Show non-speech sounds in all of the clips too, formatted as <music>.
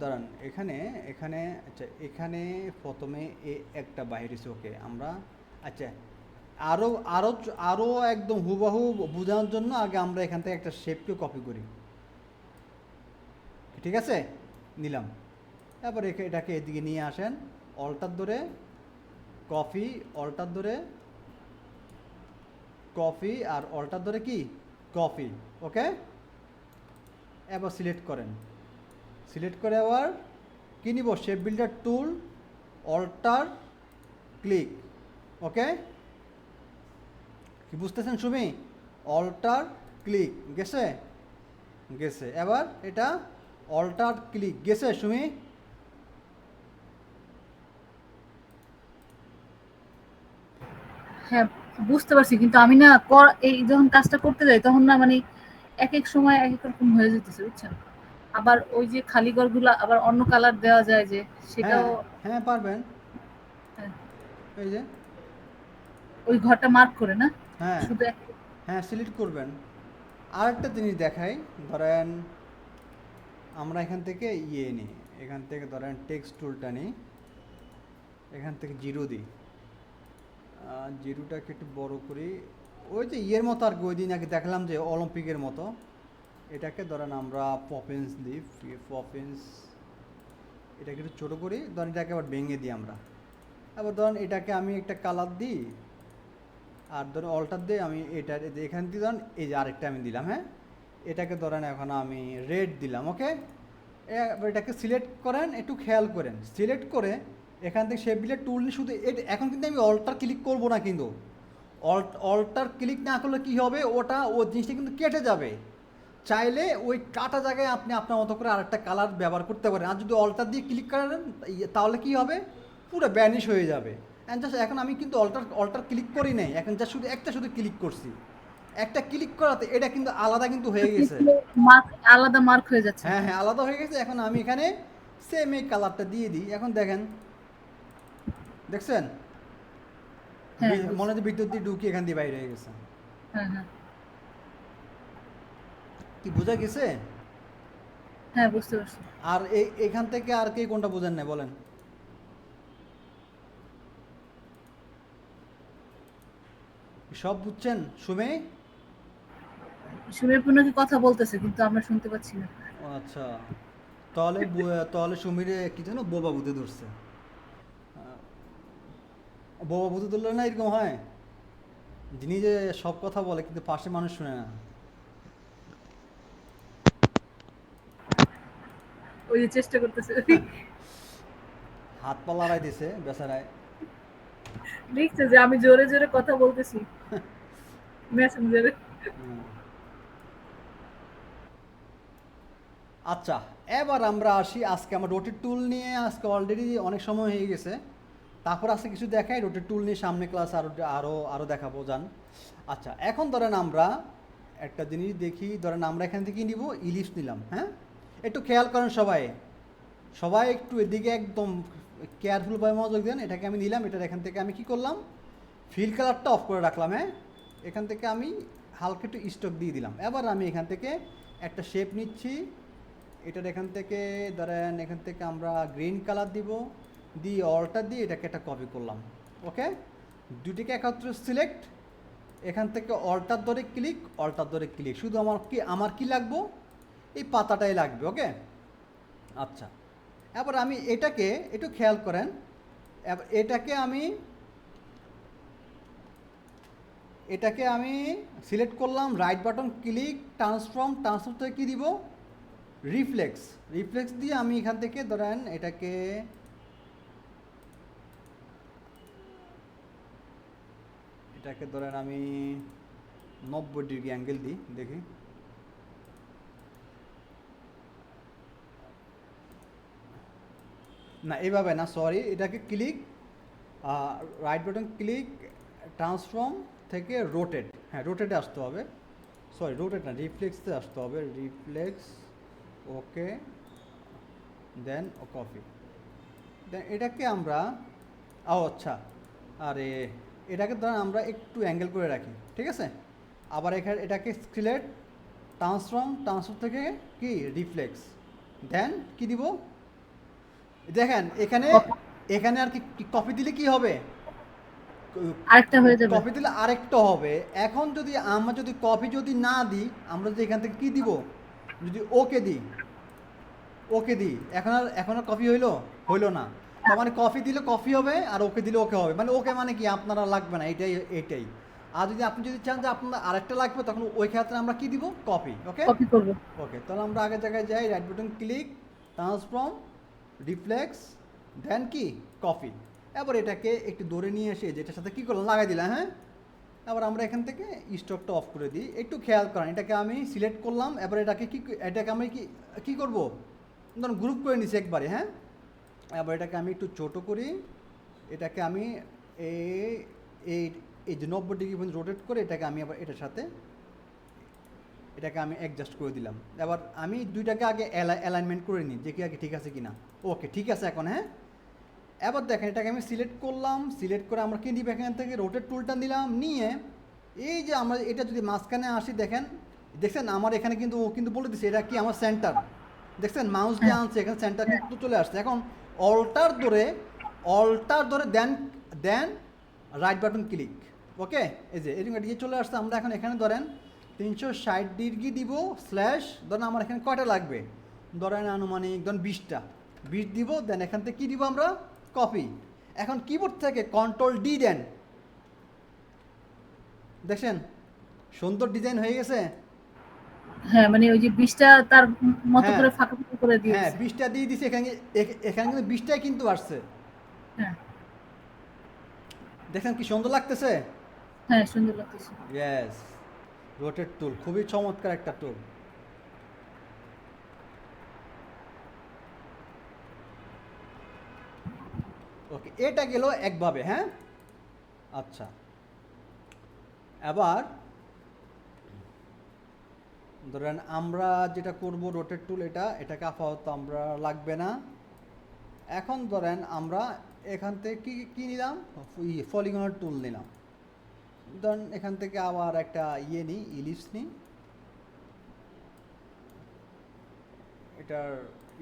দাঁড়ান, এখানে এখানে আচ্ছা এখানে প্রথমে এ একটা বাইরে ওকে, আমরা আচ্ছা আরও আরও আরও একদম হুবহু বোঝানোর জন্য আগে আমরা এখান থেকে একটা শেপকে কপি করি। ঠিক আছে? নিলাম। তারপর এটাকে এদিকে নিয়ে আসেন অল্টার ধরে কফি অল্টার ধরে কফি আর অল্টার ধরে কি? Copy okay? এবার সিলেক্ট করেন। সিলেক্ট করে আবার কী নিব? Shape builder tool alt click okay কি বুঝতেছেন সুমি? অল্টার ক্লিক গেছে? গেছে। এবার এটা অল্টার ক্লিক গেছে সুমি? হ্যাঁ বুঝতে পারছি, কিন্তু আমি না এই যখন কাজটা করতে যাই, তখন না মানে এক এক সময় এক এক রকম হয়ে যেতেছে বুঝছেন? আবার ওই যে খালি ঘরগুলো আবার অন্য কালার দেওয়া যায় যে সেটাও হ্যাঁ হ্যাঁ পারবেন। হ্যাঁ। এই যে। ওই ঘরটা মার্ক করে না? হ্যাঁ। শুধু হ্যাঁ সিলেক্ট করবেন। আর একটা জিনিস দেখাই ধরেন আমরা এখান থেকে ইয়ে নিই এখান থেকে ধরেন টেক্সট টুলটা নিই এখান থেকে জিরো দিই। জিরোটাকে একটু বড় করি ওই যে ইয়ের মতো আর কি, ওই দিন আগে দেখলাম যে অলিম্পিকের মতো। এটাকে ধরেন আমরা পপেন্স দিই পপেন্স এটাকে একটু ছোটো করি, ধরেন এটাকে আবার ভেঙে দিই আমরা। আবার ধরেন এটাকে আমি একটা কালার দিই, আর ধরুন অল্টার দিয়ে আমি এটা এখান থেকে ধরেন এই যে আরেকটা আমি দিলাম হ্যাঁ? এটাকে ধরেন এখন আমি রেড দিলাম ওকে এটাকে সিলেক্ট করেন, একটু খেয়াল করেন। সিলেক্ট করে এখান থেকে শেপ বিলের টুল শুধু এখন কিন্তু আমি অল্টার ক্লিক করব না কিন্তু। অল্টার ক্লিক না করলে কী হবে? ওটা ও জিনিসটা কিন্তু কেটে যাবে। চাইলে ওই কাটা জায়গায় আপনি আপনার মতো করে আরেকটা কালার ব্যবহার করতে পারেন। আর যদি অল্টার দিয়ে ক্লিক করেন ইয়ে, তাহলে কি হবে? পুরো ব্যানিশ হয়ে যাবে। অ্যান্ড জাস্ট এখন আমি কিন্তু অল্টার অল্টার ক্লিক করি নাই। এখন জাস্ট শুধু একটা শুধু ক্লিক করছি। একটা ক্লিক করাতে এটা কিন্তু আলাদা কিন্তু হয়ে গেছে। আলাদা মার্ক হয়ে যাচ্ছে। হ্যাঁ হ্যাঁ আলাদা হয়ে গেছে। এখন আমি এখানে সেম এই কালারটা দিয়ে দিই। এখন দেখেন। দেখছেন? মনে হচ্ছে বিদ্যুৎ দিয়ে ঢুকি এখান দিয়ে বাইরে হয়ে গেছে। হ্যাঁ হ্যাঁ। কি বোঝা গেছে? হ্যাঁ বুঝতে পারছি। আর এই এখান থেকে আর কে কোনটা বোঝেন না বলেন। সব বুঝছেন? সুমে? সুমের কি কথা বলতেছে কিন্তু আমরা শুনতে পাচ্ছি না। আচ্ছা। তাহলে তাহলে সুমিরে কি যেন বোবা বুঝে ধরছে। বোবা ধরলে না এরকম হয়? যিনি যে সব কথা বলে কিন্তু পাশে মানুষ শুনে না। ওই যে চেষ্টা করতেছে। হাত পা লড়াই দিছে বেচারায়। দেখছে যে আমি জোরে জোরে কথা বলতেছি। মেসেঞ্জারে আচ্ছা এবার আমরা আসি আজকে আমার রোটেট টুল নিয়ে। আজকে অলরেডি অনেক সময় হয়ে গেছে। তারপর আজকে কিছু দেখাই রোটেট টুল নিয়ে সামনে ক্লাস আরও আরও আরও দেখাবো যান আচ্ছা এখন ধরেন আমরা একটা জিনিস দেখি, ধরেন আমরা এখান থেকে নিব ইলিশ নিলাম হ্যাঁ? একটু খেয়াল করেন সবাই। সবাই একটু এদিকে একদম কেয়ারফুলভাবে মনোযোগ দেন, এটাকে আমি নিলাম, এটার এখান থেকে আমি কি করলাম? ফিল কালারটা অফ করে রাখলাম হ্যাঁ? এখান থেকে আমি হালকা একটু স্টক দিয়ে দিলাম। এবার আমি এখান থেকে একটা শেপ নিচ্ছি। এটার এখান থেকে, ধরেন এখান থেকে আমরা গ্রিন কালার দিব। দিয়ে অল্টার দিয়ে এটাকে একটা কপি করলাম ওকে দুটিকে একত্রে সিলেক্ট এখান থেকে অল্টার ধরে ক্লিক অল্টার ধরে ক্লিক শুধু আমার কি আমার কি লাগবো? এই পাতাটাই লাগবে ওকে আচ্ছা এবার আমি এটাকে একটু খেয়াল করেন এবার এটাকে আমি এটাকে আমি সিলেক্ট করলাম right button click transform transform থেকে কী দিব? রিফ্লেক্স রিফ্লেক্স দিয়ে আমি এখান থেকে ধরেন এটাকে এটাকে ধরেন আমি নব্বই ডিগ্রি অ্যাঙ্গেল দিই, দেখি। না এইভাবে না সরি এটাকে click right button click transform থেকে রোটেট হ্যাঁ রোটেটে আসতে হবে। সরি রোটেট না রিফ্লেক্সে আসতে হবে। রিফ্লেক্স ওকে দেন ও কপি দেন এটাকে আমরা, ও আচ্ছা আরে এটাকে ধরেন আমরা একটু অ্যাঙ্গেল করে রাখি ঠিক আছে? আবার এখানে এটাকে সিলেক্ট ট্রান্সফর্ম ট্রান্সফর্ম থেকে কি? রিফ্লেক্স দেন কি দিব? দেখেন এখানে এখানে আর কি কপি দিলে কি হবে? আরেকটা হয়ে যাবে। কপি দিলে আরেকটা হবে। এখন যদি আমরা যদি কপি যদি না দিই আমরা যদি এখান থেকে কি দিব? যদি ওকে দিই। ওকে দিই। এখন আর এখন আর কপি হইল? হইল না। মানে কফি দিলে কফি হবে আর ওকে দিলে ওকে হবে। মানে ওকে মানে কি? আপনারা লাগবে না এটাই এটাই। আর যদি আপনি যদি চান যে আপনার আরেকটা লাগবে তখন ওই ক্ষেত্রে আমরা কি দিব? কপি ওকে কপি করব। ওকে তাহলে আমরা আগের জায়গায় যাই right button click transform reflect দেন কি? কপি এবার এটাকে একটু দৌড়ে নিয়ে এসে যেটার সাথে কী করলাম? লাগাই দিলাম হ্যাঁ? এবার আমরা এখান থেকে স্টকটা অফ করে দিই। একটু খেয়াল করেন এটাকে আমি সিলেক্ট করলাম এবার এটাকে কি এটাকে আমি কি কী করব? ধরুন গ্রুপ করে নিছি একবারে হ্যাঁ? এবার এটাকে আমি একটু ছোটো করি। এটাকে আমি এই এই এই যে নব্বই ডিগ্রি পর্যন্ত রোটেট করে এটাকে আমি আবার এটার সাথে এটাকে আমি অ্যাডজাস্ট করে দিলাম। এবার আমি দুইটাকে আগে অ্যালাইনমেন্ট করে নিই যে কি আগে ঠিক আছে কি না ওকে ঠিক আছে এখন হ্যাঁ? এবার দেখেন এটাকে আমি সিলেক্ট করলাম সিলেক্ট করে আমরা কি নিব এখান থেকে? রোটেট টুলটা নিলাম নিয়ে এই যে আমরা এটা যদি মাঝখানে আসি দেখেন দেখছেন আমার এখানে কিন্তু ও কিন্তু বলে দিচ্ছে এটা কি আমার সেন্টার দেখছেন মাউস দিয়ে আনছে এখানে সেন্টার কিন্তু চলে আসছে। এখন অল্টার ধরে অল্টার ধরে দেন দেন রাইট বাটন ক্লিক ওকে এই যে, এরকম দিয়ে চলে আসছে। আমরা এখন এখানে ধরেন তিনশো ষাট ডিগ্রি দিব স্ল্যাশ ধরেন আমার এখানে কয়টা লাগবে? ধরেন আনুমানিক, ধরেন বিশটা। বিশ দিব দেন এখান থেকে কী দিব আমরা? কপি এখন কিবোর্ড থেকে কন্ট্রোল ডি দেন। দেখছেন? সুন্দর ডিজাইন হয়ে গেছে। হ্যাঁ মানে ওই যে বিষটা তার মতো হ্যাঁ। করে ফাঁকা ফাঁকা করে হ্যাঁ দিয়েছে বিশটা দিয়ে এখানে এখানে কিন্তু কিন্তু আসছে। হ্যাঁ। দেখেন কি সুন্দর লাগতেছে? হ্যাঁ সুন্দর লাগতেছে। ইয়েস রোটেট টুল খুবই চমৎকার একটা টুল ওকে এটা গেল একভাবে হ্যাঁ? আচ্ছা। এবার ধরেন আমরা যেটা করব রোটেট টুল এটা, এটাকে আপাতত আমরা লাগবে না। এখন ধরেন আমরা এখান থেকে কি কি নিলাম? ফলিগনার টুল নিলাম। ধরেন এখান থেকে আবার একটা ইয়ে নিই ইলিপস নিই। এটার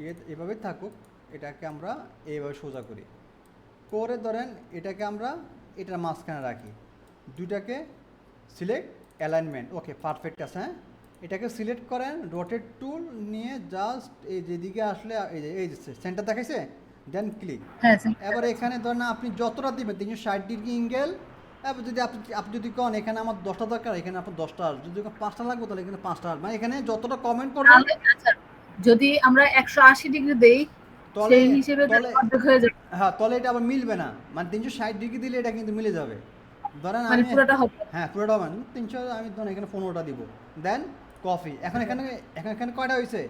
ইয়ে এভাবে থাকুক, এটাকে আমরা এইভাবে সোজা করি। করে ধরেন এটাকে আমরা এটার মাঝখানে রাখি। দুইটাকে সিলেক্ট অ্যালাইনমেন্ট ওকে পারফেক্ট আছে হ্যাঁ? এটাকে সিলেক্ট করেন রোটেট টুল নিয়ে জাস্ট এই যেদিকে আসলে এই যে এই সেন্টার দেখাইছে দেন ক্লিক হ্যাঁ এবার এখানে ধরেন আপনি যতটা দিবেন তিনশো ষাট ডিগ্রি ইঙ্গেল এবার যদি আপনি আপনি যদি কন এখানে আমার দশটা দরকার এখানে আপনার দশটা আসবে যদি পাঁচটা লাগবে তাহলে এখানে পাঁচটা আসবে মানে এখানে যতটা কমেন্ট করবেন যদি আমরা একশো আশি ডিগ্রি দেই সেই হিসেবে হয়ে যাবে। হ্যাঁ তাহলে এটা আবার মিলবে না। মানে তিনশো ষাট ডিগ্রি দিলে এটা কিন্তু মিলে যাবে। ধরেন মানে আমি পুরোটা হবে। হ্যাঁ পুরোটা হবে। তিনশো আমি ধরেন এখানে পনেরোটা দিব। দেন কফি। এখন এখানে এখন এখানে কয়টা হয়েছে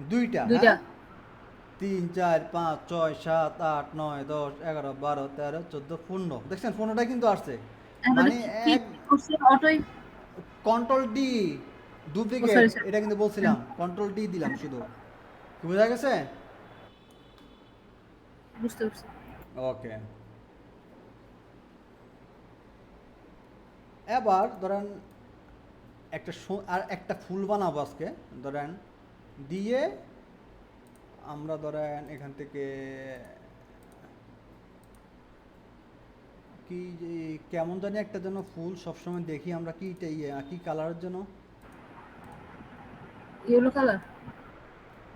দুইটা দুইটা? তিন চার পাঁচ ছয় সাত আট নয় দশ এগারো বারো তেরো চোদ্দ পনেরো। দেখছেন পনেরোটা কিন্তু আসছে। মানে এক করছে অটোই কন্ট্রোল ডি ডুপ্লিকেট. এটা কিন্তু বলছিলাম। কন্ট্রোল ডি দিলাম শুধু। কি বোঝা গেছে? বুঝতে পারছি। ওকে। এবার ধরেন একটা আর একটা ফুল বানাবো আজকে ধরেন দিয়ে আমরা ধরেন এখান থেকে কি কেমন জানি একটা যেন ফুল সবসময় দেখি আমরা কি এটা ইয়ে, কি কালারের জন্য ইয়েলো কালার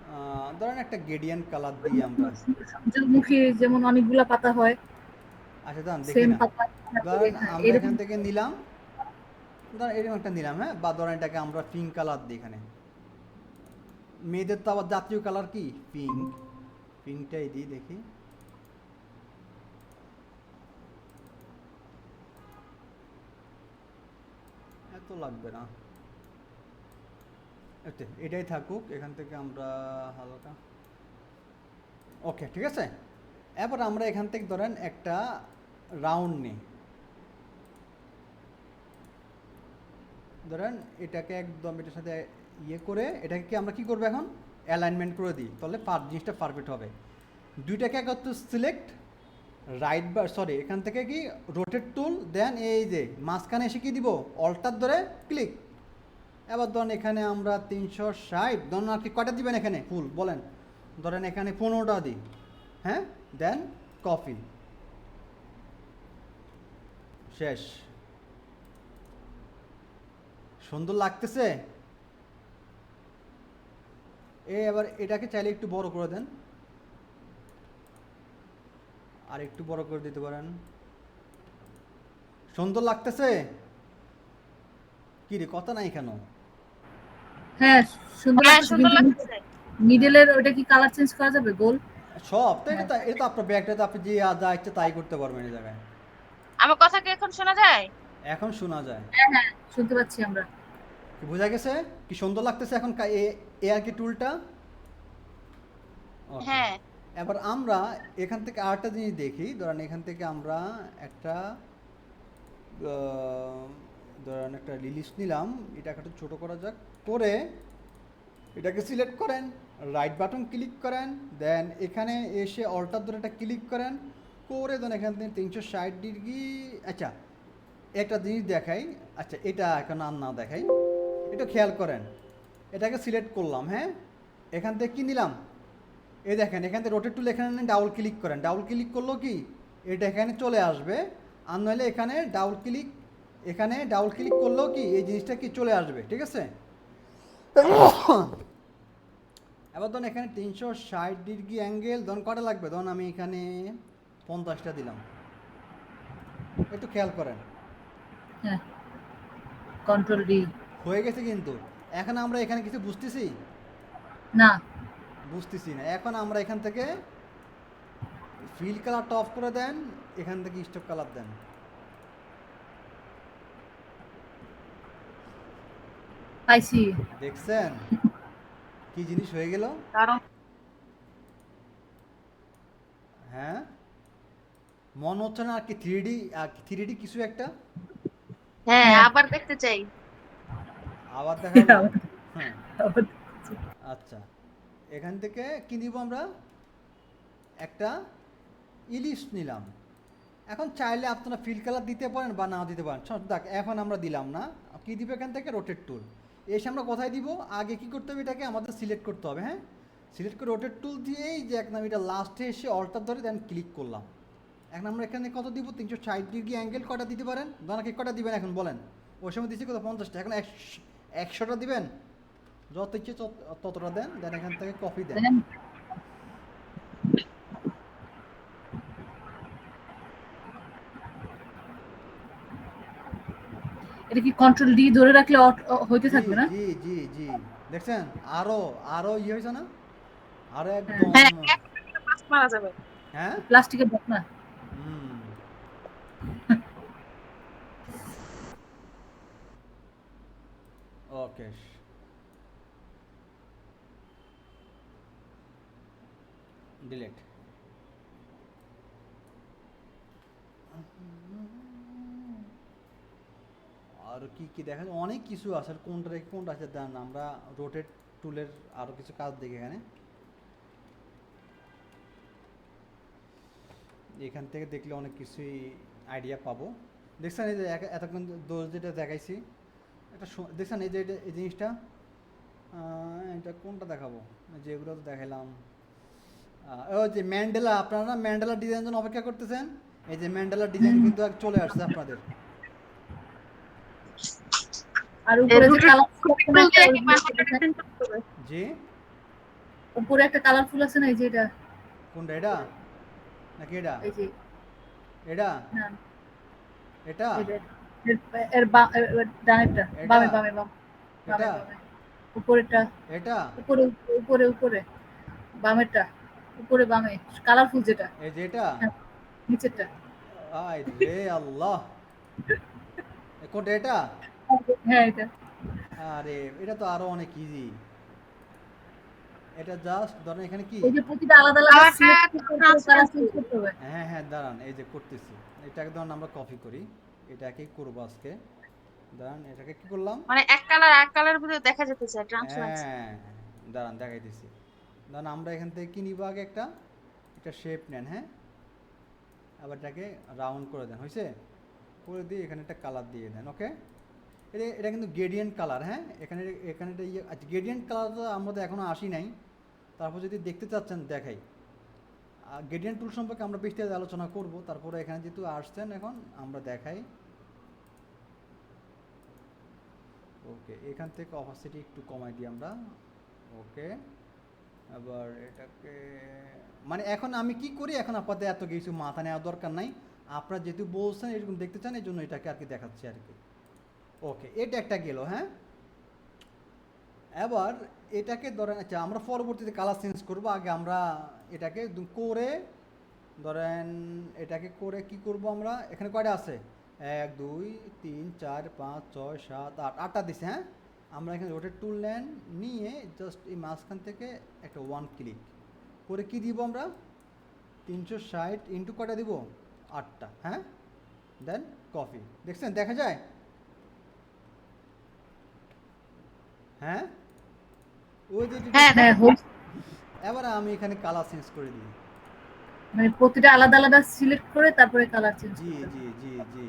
আহ, ধরেন একটা গেডিয়ান কালার দিই আমরা। সূর্যমুখী যেমন অনেকগুলা পাতা হয়। আচ্ছা দাঁড়ান দেখি না। ধরেন আমরা এখান থেকে নিলাম ধরেন এরকম একটা নিলাম হ্যাঁ? বা ধরেন এটাকে আমরা পিঙ্ক কালার দিই এখানে। মেয়েদের তো আবার জাতীয় কালার কি? পিঙ্ক পিঙ্কটাই দিই, দেখি। এত লাগবে না। এটাই থাকুক, এখান থেকে আমরা হালকা। ওকে, ঠিক আছে? এবার আমরা এখান থেকে ধরেন একটা রাউন্ড নিই। ধরেন এটাকে একদম এটার সাথে ইয়ে করে এটাকে কি আমরা কি করব এখন? অ্যালাইনমেন্ট করে দিই। তাহলে পার জিনিসটা পারফেক্ট হবে। দুইটাকে একত্র সিলেক্ট রাইট বা সরি এখান থেকে কি? রোটেট টুল দেন এই যে মাঝখানে এসে কি দিব? অল্টার ধরে ক্লিক এবার ধরেন এখানে আমরা তিনশো ষাট, ধরুন আর কি কয়টা দিবেন এখানে? ফুল বলেন। ধরেন এখানে পনেরোটা দিই। হ্যাঁ? দেন কফি শেষ। সুন্দর লাগতেছে। এ এবার এটাকে চাইলে একটু বড় করে দেন। আর একটু বড় করে দিতে পারেন। সুন্দর লাগতেছে? কি রে কথা নাই কেন? হ্যাঁ সুন্দর হ্যাঁ লাগতেছে, মিডলের ওটা কি কালার চেঞ্জ করা যাবে? গোল সব তো এটা এটা তো আপনার ব্যাগটাতে আপনি যে যা ইচ্ছে তাই করতে পারবেন এই জায়গায়। আমার কথা কি এখন শোনা যায়? এখন শোনা যায়। হ্যাঁ হ্যাঁ শুনতে পাচ্ছি আমরা। বোঝা গেছে? কি সুন্দর লাগতেছে এখন এ আর কি টুলটা. হ্যাঁ। এবার আমরা এখান থেকে আরেকটা জিনিস দেখি। ধরেন এখান থেকে আমরা একটা ধরেন একটা রিলিজ নিলাম। এটা একটু ছোটো করা যাক। করে এটাকে সিলেক্ট করেন রাইট বাটন ক্লিক করেন দেন এখানে এসে অল্টার ধরে এটা ক্লিক করেন। করে দেন এখান থেকে তিনশো ষাট ডিগ্রি আচ্ছা একটা জিনিস দেখাই। আচ্ছা এটা এখন আর না দেখাই। একটু খেয়াল করেন। এটাকে সিলেক্ট করলাম হ্যাঁ? এখান থেকে কী নিলাম? এই দেখেন, এখান থেকে রোটেট টুল এখানে ডাবল ক্লিক করেন। ডাবল ক্লিক করল কি? এটা এখানে চলে আসবে। আর নইলে এখানে ডাবল ক্লিক এখানে ডাবল ক্লিক করলেও কি? এই জিনিসটা কি চলে আসবে, ঠিক আছে? এবার ধরুন এখানে তিনশো ষাট ডিগ্রি অ্যাঙ্গেল ধরুন কটা লাগবে? ধরুন আমি এখানে পঞ্চাশটা দিলাম। একটু খেয়াল করেন। হ্যাঁ। কন্ট্রোল ডি হয়ে গেছে কিন্তু। এখন আমরা এখানে কিছু বুঝতেছি? না। বুঝতেছি না। এখন আমরা এখান থেকে ফিল কালারটা অফ করে দেন এখান থেকে স্টক কালার দেন। পাইছি দেখছেন? কি জিনিস হয়ে গেল? কারণ হ্যাঁ? মন হচ্ছে না আর কি থ্রি ডি আর থ্রি ডি কিছু একটা? হ্যাঁ। হ্যাঁ। আবার দেখতে চাই। আবার দেখাবো? হ্যাঁ আচ্ছা এখান থেকে কি নিব আমরা? একটা ইলিশ নিলাম। এখন চাইলে আপনারা ফিল কালার দিতে পারেন বা না দিতে পারেন। দেখ এখন আমরা দিলাম না। কি দিব এখান থেকে? রোটেট টুল এসে আমরা কোথায় দিব? আগে কি করতে হবে এটাকে? আমাদের সিলেক্ট করতে হবে হ্যাঁ? সিলেক্ট করে রোটেট টুল দিয়েই যে একদম এটা লাস্টে এসে অল্টার ধরে দেন ক্লিক করলাম। এখন আমরা এখানে কত দিব? তিনশো ষাট ডিগ্রি অ্যাঙ্গেল কটা দিতে পারেন? ধরেন কি কটা দিবেন এখন? বলেন। ওই সময় দিচ্ছি কত? পঞ্চাশটা। এখন একশো একশোটা দিবেন? যত ইচ্ছে ততটা দেন দেন এখান থেকে কফি দেন। এটা কি কন্ট্রোল ডি ধরে রাখলে হইতে থাকবে না? জি জি জি। দেখছেন? আরও আরও ইয়ে হয়েছে না? আরও একদম হ্যাঁ এক মিনিটে পাঁচ মারা যাবে। হ্যাঁ? প্লাস্টিকের ব্যাগ না। হুম। ওকে ডিলেট আর কি কি দেখা যায় অনেক কিছু আছে। আর কোনটা রেখে কোনটা আছে দেন আমরা রোটেট টুলের আরও কিছু কাজ দেখি এখানে। এখান থেকে দেখলে অনেক কিছুই আইডিয়া পাবো। দেখছেন এই যে এতক্ষণ দোষ যেটা দেখাইছি একটা দেখছেন এই যে এই জিনিসটা? এটা কোনটা দেখাবো? যেগুলো তো দেখাইলাম। আহ, ওই যে ম্যান্ডেলা আপনারা ম্যান্ডেলা ডিজাইন জন্য অপেক্ষা করতেছেন? এই যে ম্যান্ডেলা ডিজাইন কিন্তু এক চলে আসছে আপনাদের। আর উপরে যে জি? উপরে একটা কালারফুল আছে না এই যে এটা? কোনটা এটা? নাকি এটা? এই যে। এটা? না এটা? এটা এর- এর বা- এর- এর ডানেরটা এটা? বামে বামে বামে বামে এটা উপরেরটা? এটা? উপরে উপরে উপরে। বামেরটা? উপরে বামে। কালারফুল যেটা। এই যে হ্যাঁ। নিচেরটা। আয় রে আল্লাহ। কোনটা এটা? হ্যাঁ এটা। আরে এটা তো আরও অনেক ইজি এটা জাস্ট ধরেন এখানে কি? এই যে প্রতিটা আলাদা করতে হবে হ্যাঁ হ্যাঁ দাঁড়ান এই যে করতেছি। এটাকে ধরুন আমরা কপি করি। এটাকেই করব আজকে। দাঁড়ান এটাকে কি করলাম? মানে এক কালার এক কালারের ভিতরে দেখা যেতে চায় ট্রান্সপারেন্সি হ্যাঁ দাঁড়ান দেখাই দিছি দাঁড়ান আমরা এখান থেকে কি নিব আগে একটা? একটা শেপ নেন হ্যাঁ? আবার এটাকে রাউন্ড করে দেন হয়েছে করে দিয়ে এখানে একটা কালার দিয়ে দেন ওকে এটা এটা কিন্তু গ্রেডিয়েন্ট কালার হ্যাঁ? এখানে এখানে একটা ইয়ে আচ্ছা গ্রেডিয়েন্ট কালার তো আমাদের এখনও আসি নাই। তারপর যদি দেখতে চাচ্ছেন দেখাই। গ্রেডিয়েন্ট টুল সম্পর্কে আমরা বিস্তারিত আলোচনা করব। তারপরে এখানে যেহেতু আসছেন এখন আমরা দেখাই। ওকে এখান থেকে অপাসিটি একটু কমাই দিই আমরা। ওকে আবার এটাকে মানে এখন আমি কি করি? এখন আপাতত এত কিছু মাথা নেওয়ার দরকার নাই। আপনারা যেহেতু বলছেন, এরকম দেখতে চান, এই জন্য এটাকে আর কি দেখাচ্ছি আর কি ওকে এটা একটা গেল হ্যাঁ? এবার এটাকে ধরেন আচ্ছা আমরা পরবর্তীতে কালার চেঞ্জ করব। আগে আমরা এটাকে করে, ধরেন, এটাকে করে কি করব আমরা? এখানে কয়টা আছে? এক দুই তিন চার পাঁচ ছয় সাত আট আটটা দিছে হ্যাঁ? আমরা এখানে রোটেট টুল নেন নিয়ে জাস্ট এই মাঝখান থেকে একটা ওয়ান ক্লিক করে কি দিব আমরা? তিনশো ষাট ইন্টু কটা দিব? আটটা হ্যাঁ? দেন কফি দেখছেন? দেখা যায়? হ্যাঁ? ওই যে হ্যাঁ হ্যাঁ এবার আমি এখানে কালার চেঞ্জ করে দিই। মানে প্রতিটা আলাদা আলাদা সিলেক্ট করে তারপরে কালার চেঞ্জ জি জি জি জি।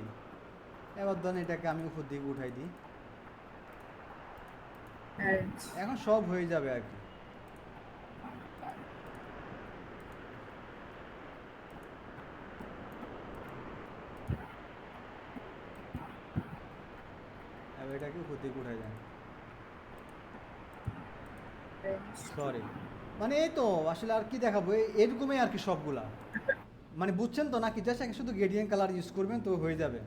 এবার ধরেন এটাকে আমি উপর দিকে উঠাই দিই। এখন সব হয়ে যাবে আর কি। এবার এটাকে উপর দিকে উঠাই দেন। সরি মানে এই তো আসলে আর কি দেখাবো এরকমই আর কি সবগুলা। মানে বুঝছেন তো নাকি জাস্ট শুধু গ্রেডিয়েন্ট কালার ইউজ করবেন তো হয়ে যাবে।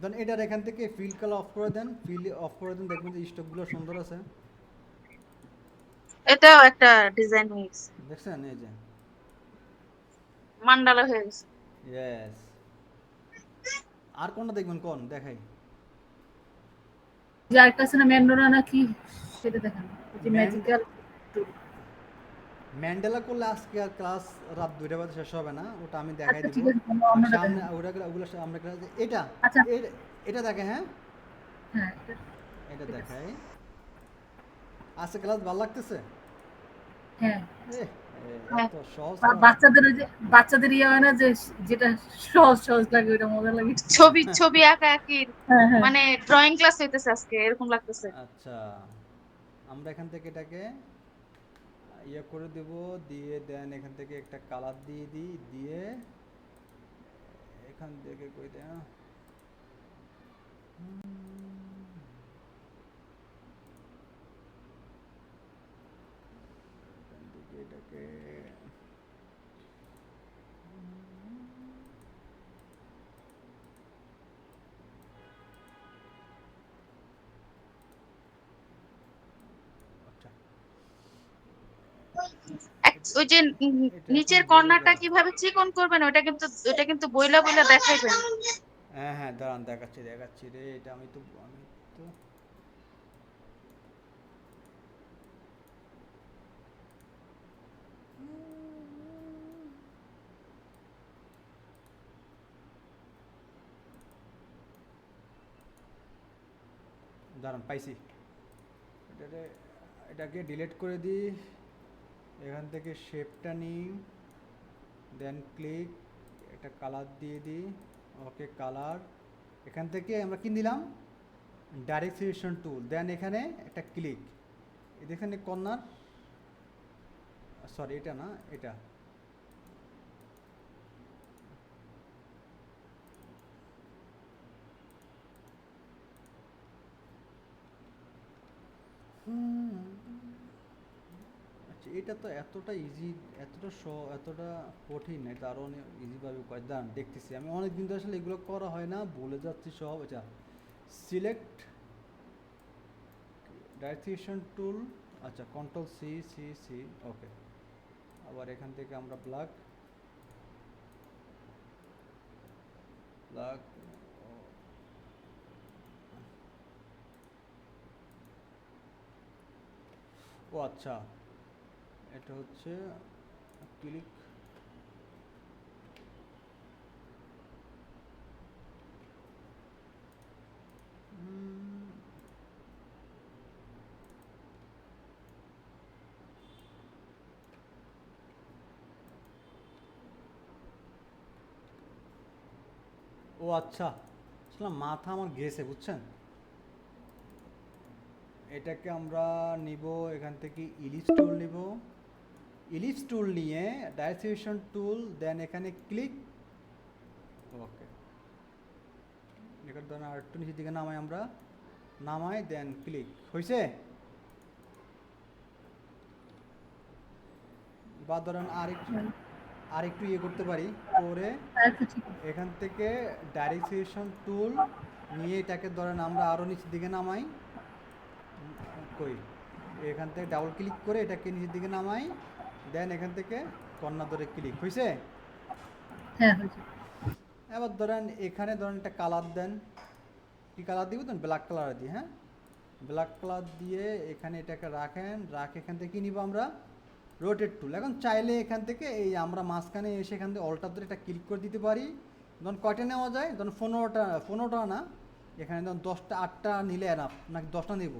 দেন এটার এখান থেকে ফিল কালার অফ করে দেন। ফিল অফ করে দেন দেখবেন যে স্টকগুলো সুন্দর আছে। এটাও একটা ডিজাইন গেছে। দেখছেন? এই যে। মান্ডালা হয়ে গেছে। ইয়েস আর কোনটা দেখবেন? কোন? দেখাই। যে আরেকটা আছে না ম্যান্ডোরা না কি সেটা দেখান। ম্যাজিক্যাল ম্যান্ডেলা করলে আজকে আর ক্লাস রাত দুইটা বাজে শেষ হবে না ওটা আমি দেখাই আচ্ছা দিব। তোমরা অন্যটা সামনে। ওটা ওগুলো আমরা এটা আচ্ছা। এটা- এটা দেখে হ্যাঁ? হ্যাঁ এটা-। দেখাই। আজকে ক্লাস ভালো লাগতেছে? হ্যাঁ। হ্যাঁ। সহজ বাচ্চাদের যে বাচ্চাদের ইয়ে হয় না যে যেটা সহজ সহজ লাগে ওইটা মজা লাগে। ছবি ছবি আঁকা আঁকি। হ্যাঁ মানে ড্রয়িং ক্লাস হইতেছে আজকে এরকম লাগতেছে। আচ্ছা আমরা এখান থেকে এটাকে ইয়ে করে দেব, দিয়ে দেন এখান থেকে একটা কালার দিয়ে দিই, দিয়ে এখান থেকে কই দেয় এটাকে ওই যে নিচের কর্নারটা কীভাবে চিকন করবেন ওটা কিন্তু ওটা কিন্তু বইলা বইলা দেখাইবেন। হ্যাঁ হ্যাঁ দাঁড়ান দেখাচ্ছি দেখাচ্ছি রে এটা আমি তো আমি তো দাঁড়ান পাইছি। এটাকে এটাকে ডিলিট করে দিই। এখান থেকে শেপটা নিই দেন ক্লিক একটা কালার দিয়ে দিই ওকে কালার এখান থেকে আমরা কি দিলাম ডাইরেক্ট সিলেকশন টুল দেন এখানে একটা ক্লিক এখানে কর্নার সরি এটা না, এটা। হুম। আচ্ছা এটা তো এতটা ইজি এতটা স, এতটা কঠিন না এটা আরও অনেক ইজিভাবে কয়, দাঁড়ান, দেখতেছি। আমি অনেক দিন ধরে আসলে এগুলো করা হয় না ভুলে যাচ্ছি সব আচ্ছা সিলেক্ট ডাইরেকশন টুল আচ্ছা control C C C okay আবার এখান থেকে আমরা ব্ল্যাক ব্ল্যাক ও আচ্ছা। এটা হচ্ছে ক্লিক ও আচ্ছা আসলে মাথা আমার গেছে, বুঝছেন? এটাকে আমরা নিব, এখান থেকে ইলিপস টুল নিব। ইলিপস টুল নিয়ে ডাইসেশন টুল দেন এখানে ক্লিক ওকে এখানে ধরেন আর একটু নিচের দিকে নামাই আমরা। নামাই দেন ক্লিক হয়েছে বা ধরেন আর একটু আর একটু ইয়ে করতে পারি। করে এখান থেকে ডাইরেকশন টুল নিয়ে এটাকে ধরেন আমরা আরও নিচের দিকে নামাই। কই? এখান থেকে ডাবল ক্লিক করে এটাকে নিচের দিকে নামাই। দেন এখান থেকে কর্নার ধরে ক্লিক হয়েছে হ্যাঁ এবার ধরেন এখানে ধরেন একটা কালার দেন। কি কালার দিব দেন ব্ল্যাক কালার দিই হ্যাঁ? ব্ল্যাক কালার দিয়ে এখানে এটাকে রাখেন রাখ এখান থেকে কী নিব আমরা? রোটেট টুল এখন চাইলে এখান থেকে এই আমরা মাঝখানে এসে এখান থেকে অল্টার ধরে এটা ক্লিক করে দিতে পারি। ধরুন কয়টা নেওয়া যায়? ধরুন পনেরোটা পনেরোটা না? এখানে ধরুন দশটা আটটা নিলে এনাফ নাকি দশটা নেব।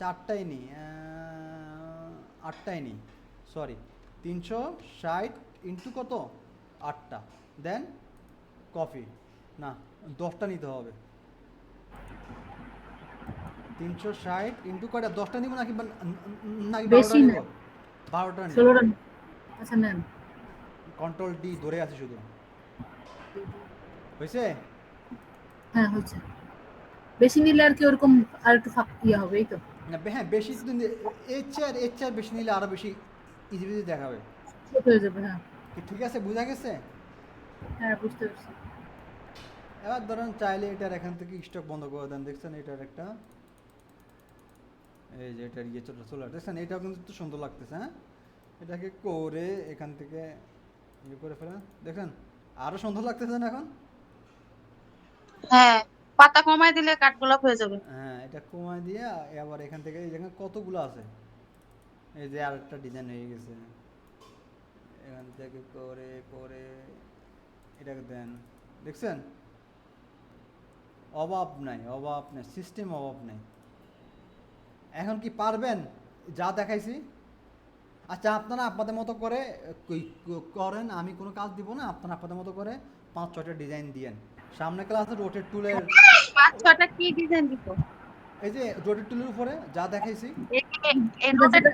চারটাই নিই আটটাই নিই। সরি তিনশো ষাট ইন্টু কত আটটা দেন কফি না দশটা নিতে হবে তিনশো ষাট ইন্টু কয়টা দশটা নিব নাকি নাকি বারোটা নিব বারোটা আচ্ছা কন্ট্রোল ডি ধরে আছে শুধু হয়েছে হ্যাঁ হয়েছে বেশি নিলে আর কি ওরকম আর একটু ফাঁক ইয়ে হবে এই তো না হ্যাঁ বেশি এর চেয়ারের চেয়ার বেশি নিলে আরও বেশি ইজি ইজি দেখাবে। হয়ে যাবে হ্যাঁ। ঠিক আছে? বোঝা গেছে? হ্যাঁ বুঝতে পারছি। এবার ধরেন চাইলে এটার এখান থেকে স্টক বন্ধ করে দেন। দেখছেন এটার একটা এই যে এটার ইয়ে চলে চলে দেখছেন এটাও কিন্তু সুন্দর লাগতেছে হ্যাঁ? এটাকে করে এখান থেকে ইয়ে করে ফেলেন। দেখেন আরও সুন্দর লাগতেছে না এখন? হ্যাঁ পাতা কমায় দিলে কাঠগোলাপ হয়ে যাবে। হ্যাঁ এটা কমায় দিয়ে আবার এখান থেকে এই যেখানে কতগুলো আছে। এই যে আরেকটা ডিজাইন হয়ে গেছে। এখান থেকে করে করে এটাকে দেন। দেখছেন? অভাব নাই অভাব নাই সিস্টেম অভাব নাই। এখন কি পারবেন? যা দেখাইছি। আচ্ছা আপনারা আপনাদের মতো করে করেন আমি কোনো কাজ দিব না আপনারা আপনাদের মতো করে পাঁচ ছয়টা ডিজাইন দিয়েন। সামনে ক্লাসে রোটেট টুলের পাঁচ ছটা কি ডিজাইন দিব? এই যে রোটেট টুলের উপরে যা দেখাইছি। এই নোটের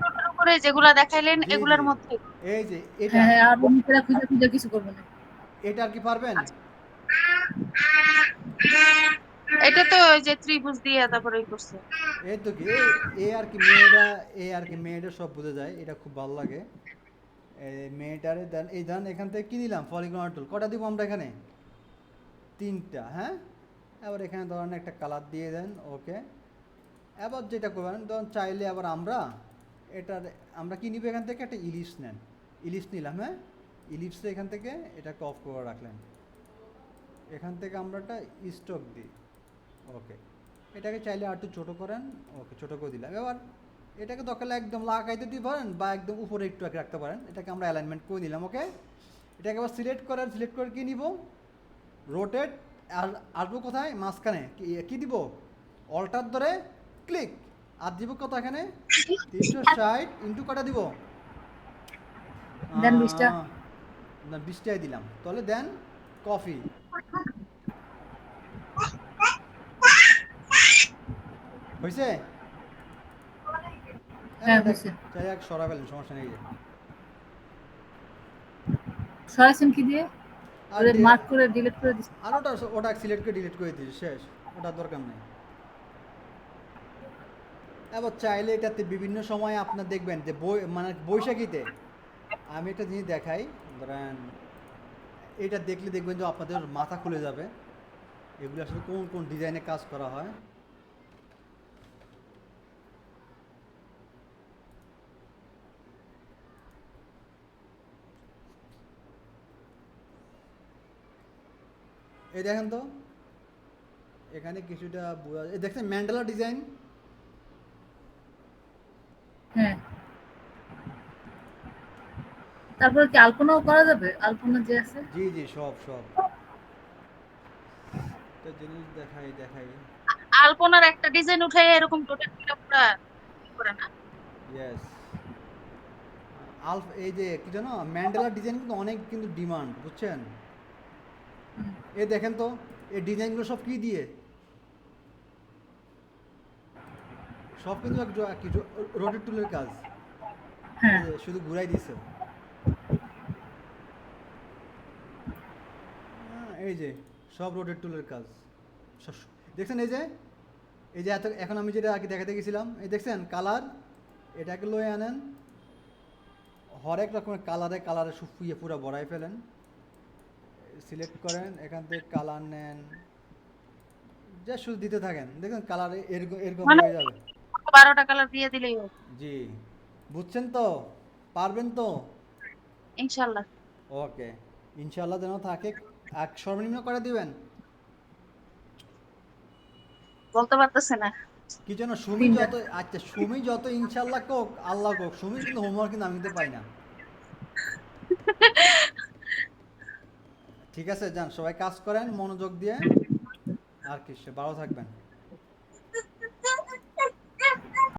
উপরে যেগুলা দেখাইলেন এগুলার মধ্যে। এই যে এটা হ্যাঁ হ্যাঁ আর অন্যরা খুঁজে খুঁজে কিছু করবে না। এটা আর কি পারবেন? এটা তো ওই যে ত্রিভুজ দিয়ে তারপরে ওই করছে। এই তো কি এই আর কি মেয়েরা এই আর কি মেয়েটা সব বুঝে যায় এটা খুব ভালো লাগে। এই মেয়েটারে দেন এই দেন এখান থেকে কি নিলাম পলিগনার টুল কটা দিব আমরা এখানে? তিনটা হ্যাঁ? এবার এখানে ধরেন একটা কালার দিয়ে দেন ওকে এবার যেটা করবেন ধরুন চাইলে আবার আমরা এটার আমরা কি নিব এখান থেকে? একটা ইলিশ নেন। ইলিশ নিলাম হ্যাঁ? ইলিপসে এখান থেকে এটাকে অফ করে রাখলেন। এখান থেকে আমরা একটা স্টক দিই। ওকে এটাকে চাইলে আর একটু ছোটো করেন। ওকে ছোটো করে দিলাম। এবার এটাকে হলে একদম লাগাইতে দিতে পারেন বা একদম উপরে একটু এক রাখতে পারেন। এটাকে আমরা অ্যালাইনমেন্ট করে দিলাম ওকে এটাকে আবার সিলেক্ট করেন সিলেক্ট করে কি নিব? রোটেট আর আসব কোথায়? মাঝখানে। কি দিব? অল্টার ধরে ক্লিক আর দিব কত এখানে? তিনশো ষাট ইন্টু কটা দিব? দেন বিশটা। আহ, না বিশটাই দিলাম। তাহলে দেন কফি। হয়েছে হ্যাঁ, হয়েছে। চাই এক সরা ফেলেন সমস্যা নেই। সরাসরি কি দিয়ে? আর মার্ক করে ডিলিট করে দিচ্ছি আর ওটা ওটা সিলেক্ট করে ডিলিট করে দিয়েছি শেষ। ওটা দরকার নেই। এবার চাইলে এটাতে বিভিন্ন সময় আপনার দেখবেন যে বই মানে বৈশাখীতে আমি একটা জিনিস দেখাই, ধরেন এটা দেখলে দেখবেন যে আপনাদের মাথা খুলে যাবে। এগুলো আসলে কোন কোন ডিজাইনে কাজ করা হয়? এই দেখেন তো, এখানে কিছুটা বোঝা দেখছেন ম্যান্ডেলা ডিজাইন। হ্যাঁ। তারপরে কি আলপনাও করা যাবে? আলপনা যে আছে? জি জি সব সব। একটা জিনিস দেখাই দেখাই। আলপনার একটা ডিজাইন উঠে এরকম টোটাল পুরা করে না। ইয়েস আলফ এই যে কি জানো? ম্যান্ডেলা ডিজাইন কিন্তু অনেক কিন্তু ডিমান্ড বুঝছেন। এই দেখেন তো এই ডিজাইনগুলো সব কি দিয়ে? সব কিন্তু কি রোটেট টুলের কাজ। হ্যাঁ। শুধু ঘুরাই দিছে। এই যে সব রোটেট টুলের কাজ। দেখছেন এই যে? এই যে এত এখন আমি যেটা আগে দেখাতে গেছিলাম এই দেখছেন কালার এটাকে লয়ে আনেন। হরেক রকমের কালারে কালারে শুকিয়ে পুরো বড়াই ফেলেন। সিলেক্ট করেন এখান থেকে কালার নেন। যা শুধু দিতে থাকেন। দেখেন কালার এরকম এরকম মানে- হয়ে যাবে। বারোটা কালার দিয়ে দিলেই হবে। জি। বুঝছেন তো? পারবেন তো? ইনশাল্লাহ। ওকে। ইনশাল্লাহ যেন থাকে। এক সর্বনিম্ন করে দিবেন? বলতে পারতেছে না। কি যেন সুমি যত আচ্ছা সুমি যত ইনশাল্লাহ কোক আল্লাহ কোক সুমি কিন্তু হোমওয়ার্ক কিন্তু আমি দিতে পাই না। <laughs> ঠিক আছে যান সবাই কাজ করেন মনোযোগ দিয়ে। আর কি সে ভালো থাকবেন।